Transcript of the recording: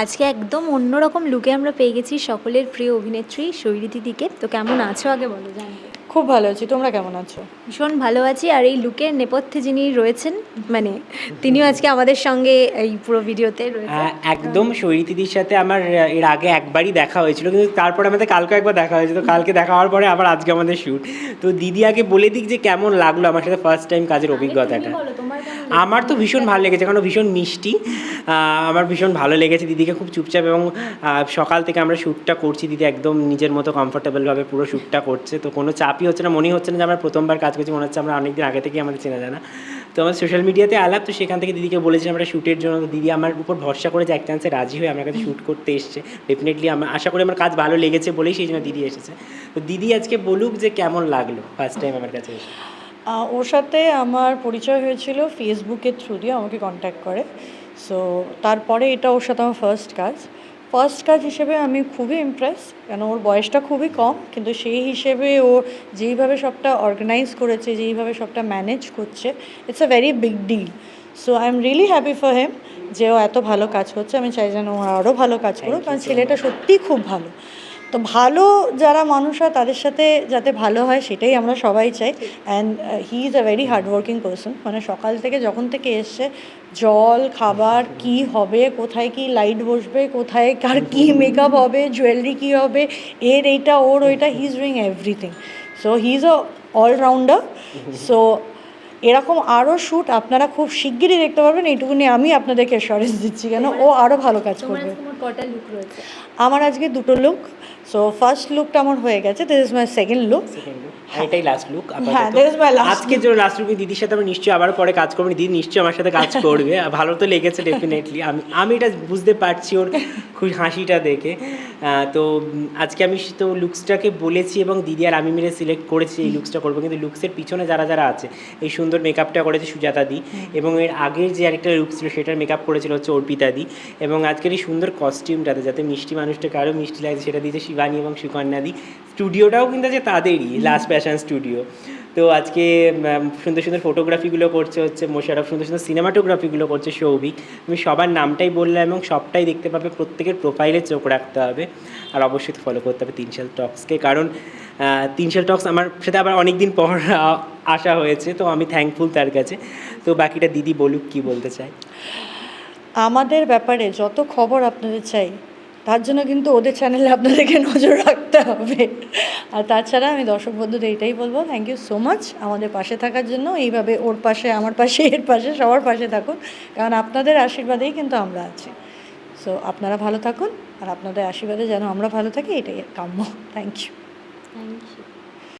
আজকে একদম অন্যরকম লুকে আমরা পেয়ে গেছি সকলের প্রিয় অভিনেত্রী শৈলী দিদিকে। তো কেমন আছো আগে বলো জানবে খুব ভালো আছি তোমরা কেমন আছো? ভীষণ ভালো আছি আর এই লুকের নেপথ্যে যিনি রয়েছেন মানে তিনিও আজকে আমাদের সঙ্গে এই পুরো ভিডিওতে রয়েছেন। আহ, একদম সৈরিতিদির সাথে আমার এর আগে একবারই দেখা হয়েছিল কিন্তু তারপরে আমাদের কালকে একবার দেখা হয়েছিল তো কালকে দেখা হওয়ার পরে আবার আজকে আমাদের শ্যুট তো দিদি আগে বলে দিক যে কেমন লাগল আমার সাথে ফার্স্ট টাইম কাজের অভিজ্ঞতাটা। তোমার আমার তো ভীষণ ভালো লেগেছে, কারণ ভীষণ মিষ্টি। আমার ভীষণ ভালো লেগেছে, দিদিকে খুব চুপচাপ এবং সকাল থেকে আমরা শ্যুটটা করছি, দিদি একদম নিজের মতো কমফোর্টেবলভাবে পুরো শ্যুটটা করছে, তো কোনো চাপই হচ্ছে না, মনেই হচ্ছে না যে আমরা প্রথমবার কাজ করছি, মনে হচ্ছে আমরা অনেকদিন আগে থেকেই আমাদের চেনা জানা। তো আমার সোশ্যাল মিডিয়াতে আলাপ তো সেখান থেকে দিদিকে বলেছিলাম আমরা শ্যুটের জন্য দিদি আমার উপর ভরসা করে যে এক চান্সে রাজি হয়ে আমার কাছে শ্যুট করতে এসছে। ডেফিনেটলি আমার, আশা করি আমার কাজ ভালো লেগেছে বলেই সেই জন্য দিদি এসেছে। তো দিদি আজকে বলুক যে কেমন লাগল ফার্স্ট টাইম আমার কাছে এসে? ওর সাথে আমার পরিচয় হয়েছিল ফেসবুকের থ্রু দিয়ে আমাকে কন্ট্যাক্ট করে। সো তারপরে এটা ওর সাথে আমার ফার্স্ট কাজ। ফার্স্ট কাজ হিসেবে আমি খুবই ইমপ্রেস কেন ওর বয়সটা খুবই কম কিন্তু সেই হিসেবে ও যেইভাবে সবটা অর্গানাইজ করেছে যেইভাবে সবটা ম্যানেজ করছে it's a very big deal so I am really happy for him যে ও এত ভালো কাজ করছে। আমি চাই যেন ও আরও ভালো কাজ করুক। কারণ ছেলেটা সত্যিই খুব ভালো। তো ভালো যারা মানুষ হয় তাদের সাথে যাতে ভালো হয় সেটাই আমরা সবাই চাই। And he is a very hardworking person মানে সকাল থেকে যখন থেকে এসছে জল খাবার কি হবে কোথায় কি লাইট বসবে কোথায় কার কি মেকআপ হবে জুয়েলারি কি হবে এর এইটা ওর ওইটা he is doing everything so he is a allrounder so এরকম আরও শ্যুট আপনারা খুব শিগগিরই দেখতে পারবেন। এইটুকুনি আমি আপনাদেরকে অ্যাসুরেন্স দিচ্ছি কেন? ও আরও ভালো কাজ করবে। কটা লুক রয়েছে? আমার আজকে দুটো লুক সো ফার্স্ট লুকটা আমার হয়ে গেছে this is my second look second এটাই লাস্ট লুক হ্যাঁ, that is my last আজকের জন্য লাস্ট লুক দিদির সাথে আমি নিশ্চয়ই আবার পরে কাজ করব দিদি নিশ্চয়ই আমার সাথে কাজ করবে আর ভালো তো লেগেছে ডেফিনেটলি আমি আমি এটা বুঝতে পারছি ওর খুব হাসিটা দেখে। তো আজকে আমি তো লুকসটাকে বলেছি এবং দিদি আর আমি মিলে সিলেক্ট করেছি এই লুকসটা করব কিন্তু লুকসের পিছনে যারা যারা আছে এই সুন্দর মেকআপটা করেছে সুজাতা দি এবং এর আগের যে আরেকটা লুক ছিল সেটার মেকআপ করেছিল হচ্ছে অর্পিতা দি এবং আজকের এই সুন্দর কস্টিউমটাতে যাতে মিষ্টি মানুষটাকে আরও মিষ্টি লাগছে সেটা দিয়েছে শিবানী এবং সুকন্যা দি স্টুডিওটাও কিন্তু আছে তাদেরই লাস্ট ফ্যাশন স্টুডিও তো আজকে সুন্দর সুন্দর ফটোগ্রাফিগুলো করছে হচ্ছে মোশারফ সুন্দর সুন্দর সিনেমাটোগ্রাফিগুলো করছে সৌভিক। আমি সবার নামটাই বললাম এবং সবটাই দেখতে পাবে প্রত্যেকের প্রোফাইলে চোখ রাখতে হবে। আর অবশ্যই ফলো করতে হবে তিনশাল টক্সকে কারণ তিনশাল টক্স আমার সাথে আবার অনেক দিন পর আসা হয়েছে তো আমি থ্যাঙ্কফুল তার কাছে। তো বাকিটা দিদি বলুক কি বলতে চাই আমাদের ব্যাপারে যত খবর আপনাদের চাই, তার জন্য কিন্তু ওদের চ্যানেলে আপনাদেরকে নজর রাখতে হবে। আর তাছাড়া আমি দর্শক বন্ধুদের এটাই বলব থ্যাংক ইউ সো মাচ আমাদের পাশে থাকার জন্য। এইভাবে ওর পাশে, আমার পাশে, এর পাশে, সবার পাশে থাকুন, কারণ আপনাদের আশীর্বাদেই কিন্তু আমরা আছি। সো আপনারা ভালো থাকুন, আর আপনাদের আশীর্বাদে যেন আমরা ভালো থাকি, এটাই কাম্য। Thank you thank you